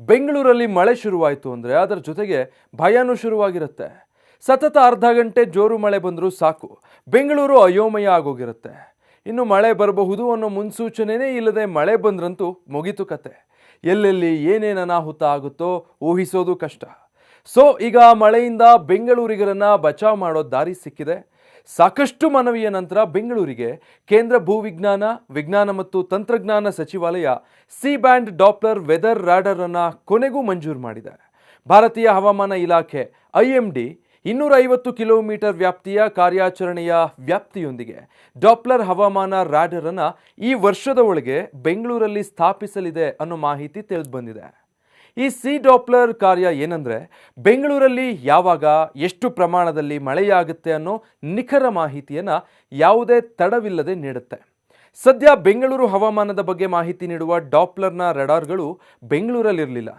ಬೆಂಗಳೂರಲ್ಲಿ ಮಳೆ ಶುರುವಾಯಿತು ಅಂದರೆ ಅದರ ಜೊತೆಗೆ ಭಯನೂ ಶುರುವಾಗಿರುತ್ತೆ. ಸತತ ಅರ್ಧ ಗಂಟೆ ಜೋರು ಮಳೆ ಬಂದರೂ ಸಾಕು. ಬೆಂಗಳೂರು ಅಯೋಮಯ ಆಗೋಗಿರುತ್ತೆ. ಇನ್ನು ಮಳೆ ಬರಬಹುದು ಅನ್ನೋ ಮುನ್ಸೂಚನೆಯೇ ಇಲ್ಲದೆ ಮಳೆ ಬಂದ್ರಂತೂ ಮುಗಿತು ಕತೆ. ಎಲ್ಲೆಲ್ಲಿ ಏನೇನು ಅನಾಹುತ ಆಗುತ್ತೋ ಊಹಿಸೋದು ಕಷ್ಟ. ಸೊ, ಈಗ ಮಳೆಯಿಂದ ಬೆಂಗಳೂರಿಗರನ್ನ ಬಚಾವ್ ಮಾಡೋ ದಾರಿ ಸಿಕ್ಕಿದೆ. ಸಾಕಷ್ಟು ಮನವಿಯ ನಂತರ ಬೆಂಗಳೂರಿಗೆ ಕೇಂದ್ರ ಭೂವಿಜ್ಞಾನ ವಿಜ್ಞಾನ ಮತ್ತು ತಂತ್ರಜ್ಞಾನ ಸಚಿವಾಲಯ C band Doppler weather radar ಅನ್ನ ಕೊನೆಗೂ ಮಂಜೂರು ಮಾಡಿದೆ. ಭಾರತೀಯ ಹವಾಮಾನ ಇಲಾಖೆ ಐಎಂಡಿ ಇನ್ನೂರ ಐವತ್ತು ಕಿಲೋಮೀಟರ್ ವ್ಯಾಪ್ತಿಯ ಕಾರ್ಯಾಚರಣೆಯ ವ್ಯಾಪ್ತಿಯೊಂದಿಗೆ ಡಾಪ್ಲರ್ ಹವಾಮಾನ ರಾಡರ್ ಅನ್ನ ಈ ವರ್ಷದ ಒಳಗೆ ಬೆಂಗಳೂರಲ್ಲಿ ಸ್ಥಾಪಿಸಲಿದೆ ಅನ್ನೋ ಮಾಹಿತಿ ತಿಳಿದು ಬಂದಿದೆ ಈ ಸಿ ಡಾಪ್ಲರ್ ಕಾರ್ಯ ಏನಂದರೆ ಬೆಂಗಳೂರಲ್ಲಿ ಯಾವಾಗ ಎಷ್ಟು ಪ್ರಮಾಣದಲ್ಲಿ ಮಳೆಯಾಗುತ್ತೆ ಅನ್ನೋ ನಿಖರ ಮಾಹಿತಿಯನ್ನು ಯಾವುದೇ ತಡವಿಲ್ಲದೆ ನೀಡುತ್ತೆ. ಸದ್ಯ ಬೆಂಗಳೂರು ಹವಾಮಾನದ ಬಗ್ಗೆ ಮಾಹಿತಿ ನೀಡುವ ಡಾಪ್ಲರ್ನ ರಡಾರ್ಗಳು ಬೆಂಗಳೂರಲ್ಲಿರಲಿಲ್ಲ.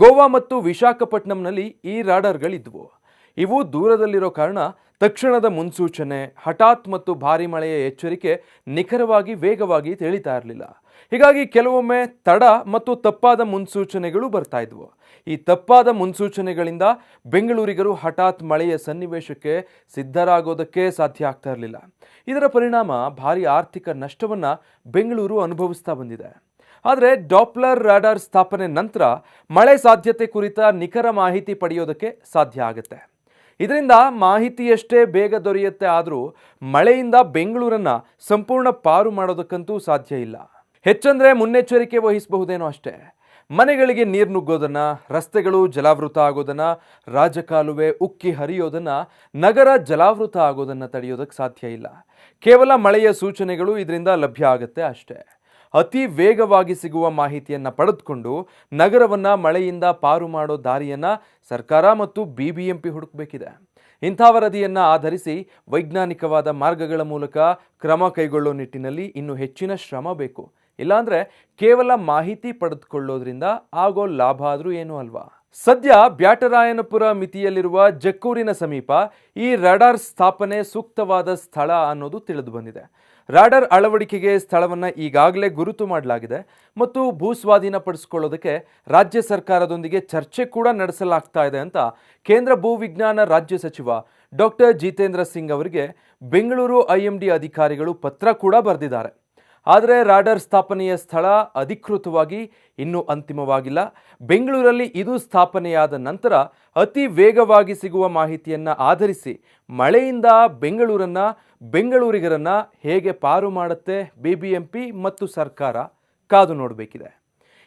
ಗೋವಾ ಮತ್ತು ವಿಶಾಖಪಟ್ಟಣಂನಲ್ಲಿ ಈ ರಾಡರ್ಗಳಿದ್ವು. ಇವು ದೂರದಲ್ಲಿರೋ ಕಾರಣ ತಕ್ಷಣದ ಮುನ್ಸೂಚನೆ, ಹಠಾತ್ ಮತ್ತು ಭಾರಿ ಮಳೆಯ ಎಚ್ಚರಿಕೆ ನಿಖರವಾಗಿ ವೇಗವಾಗಿ ತಿಳಿತಾ ಇರಲಿಲ್ಲ. ಹೀಗಾಗಿ ಕೆಲವೊಮ್ಮೆ ತಡ ಮತ್ತು ತಪ್ಪಾದ ಮುನ್ಸೂಚನೆಗಳು ಬರ್ತಾ ಇದ್ವು. ಈ ತಪ್ಪಾದ ಮುನ್ಸೂಚನೆಗಳಿಂದ ಬೆಂಗಳೂರಿಗರು ಹಠಾತ್ ಮಳೆಯ ಸನ್ನಿವೇಶಕ್ಕೆ ಸಿದ್ಧರಾಗೋದಕ್ಕೆ ಸಾಧ್ಯ ಆಗ್ತಾ ಇರಲಿಲ್ಲ. ಇದರ ಪರಿಣಾಮ ಭಾರಿ ಆರ್ಥಿಕ ನಷ್ಟವನ್ನು ಬೆಂಗಳೂರು ಅನುಭವಿಸ್ತಾ ಬಂದಿದೆ. ಆದರೆ ಡಾಪ್ಲರ್ ರಾಡಾರ್ ಸ್ಥಾಪನೆ ನಂತರ ಮಳೆ ಸಾಧ್ಯತೆ ಕುರಿತ ನಿಖರ ಮಾಹಿತಿ ಪಡೆಯೋದಕ್ಕೆ ಸಾಧ್ಯ ಆಗುತ್ತೆ. ಇದರಿಂದ ಮಾಹಿತಿಯಷ್ಟೇ ಬೇಗ ದೊರೆಯುತ್ತೆ ಆದರೂ ಮಳೆಯಿಂದ ಬೆಂಗಳೂರನ್ನ ಸಂಪೂರ್ಣ ಪಾರು ಮಾಡೋದಕ್ಕಂತೂ ಸಾಧ್ಯ ಇಲ್ಲ. ಹೆಚ್ಚಂದ್ರೆ ಮುನ್ನೆಚ್ಚರಿಕೆ ವಹಿಸಬಹುದೇನೋ ಅಷ್ಟೇ. ಮನೆಗಳಿಗೆ ನೀರು ನುಗ್ಗೋದನ್ನ, ರಸ್ತೆಗಳು ಜಲಾವೃತ ಆಗೋದನ್ನ, ರಾಜಕಾಲುವೆ ಉಕ್ಕಿ ಹರಿಯೋದನ್ನ, ನಗರ ಜಲಾವೃತ ಆಗೋದನ್ನ ತಡೆಯೋದಕ್ಕೆ ಸಾಧ್ಯ ಇಲ್ಲ. ಕೇವಲ ಮಳೆಯ ಸೂಚನೆಗಳು ಇದರಿಂದ ಲಭ್ಯ ಆಗುತ್ತೆ ಅಷ್ಟೇ. ಅತಿ ವೇಗವಾಗಿ ಸಿಗುವ ಮಾಹಿತಿಯನ್ನು ಪಡೆದುಕೊಂಡು ನಗರವನ್ನು ಮಳೆಯಿಂದ ಪಾರು ಮಾಡೋ ದಾರಿಯನ್ನು ಸರ್ಕಾರ ಮತ್ತು ಬಿ ಬಿ ಬಿಬಿಎಂಪಿ ಹುಡುಕಬೇಕಿದೆ. ಇಂಥ ವರದಿಯನ್ನು ಆಧರಿಸಿ ವೈಜ್ಞಾನಿಕವಾದ ಮಾರ್ಗಗಳ ಮೂಲಕ ಕ್ರಮ ಕೈಗೊಳ್ಳೋ ನಿಟ್ಟಿನಲ್ಲಿ ಇನ್ನು ಹೆಚ್ಚಿನ ಶ್ರಮ ಬೇಕು. ಇಲ್ಲಾಂದರೆ ಕೇವಲ ಮಾಹಿತಿ ಪಡೆದುಕೊಳ್ಳೋದ್ರಿಂದ ಆಗೋ ಲಾಭ ಆದರೂ ಏನೂ ಅಲ್ವಾ? ಸದ್ಯ ಬ್ಯಾಟರಾಯನಪುರ ಮಿತಿಯಲ್ಲಿರುವ ಜಕ್ಕೂರಿನ ಸಮೀಪ ಈ ರಡಾರ್ ಸ್ಥಾಪನೆ ಸೂಕ್ತವಾದ ಸ್ಥಳ ಅನ್ನೋದು ತಿಳಿದು ಬಂದಿದೆ. ರಾಡರ್ ಅಳವಡಿಕೆಗೆ ಸ್ಥಳವನ್ನು ಈಗಾಗಲೇ ಗುರುತು ಮಾಡಲಾಗಿದೆ ಮತ್ತು ಭೂ ಸ್ವಾಧೀನಪಡಿಸಿಕೊಳ್ಳೋದಕ್ಕೆ ರಾಜ್ಯ ಸರ್ಕಾರದೊಂದಿಗೆ ಚರ್ಚೆ ಕೂಡ ನಡೆಸಲಾಗ್ತಾ ಇದೆ ಅಂತ ಕೇಂದ್ರ ಭೂವಿಜ್ಞಾನ ರಾಜ್ಯ ಸಚಿವ ಡಾಕ್ಟರ್ ಜಿತೇಂದ್ರ ಸಿಂಗ್ ಅವರಿಗೆ ಬೆಂಗಳೂರು ಐಎಂಡಿ ಅಧಿಕಾರಿಗಳು ಪತ್ರ ಕೂಡ ಬರೆದಿದ್ದಾರೆ. ಆದರೆ ರಾಡರ್ ಸ್ಥಾಪನೆಯ ಸ್ಥಳ ಅಧಿಕೃತವಾಗಿ ಇನ್ನೂ ಅಂತಿಮವಾಗಿಲ್ಲ. ಬೆಂಗಳೂರಲ್ಲಿ ಇದು ಸ್ಥಾಪನೆಯಾದ ನಂತರ ಅತಿ ವೇಗವಾಗಿ ಸಿಗುವ ಮಾಹಿತಿಯನ್ನು ಆಧರಿಸಿ ಮಳೆಯಿಂದ ಬೆಂಗಳೂರನ್ನ, ಬೆಂಗಳೂರಿಗರನ್ನ ಹೇಗೆ ಪಾರು ಮಾಡುತ್ತೆ ಬಿಬಿಎಂಪಿ ಮತ್ತು ಸರ್ಕಾರ ಕಾದು ನೋಡಬೇಕಿದೆ.